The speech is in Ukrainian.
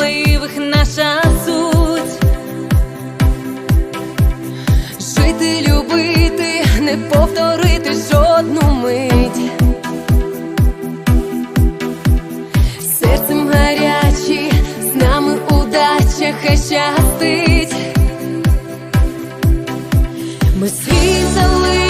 сміливих, наша суть. Жити, любити, не повторити жодну мить. Серцем гарячі, з нами удача хай щастить. Ми світ залишимо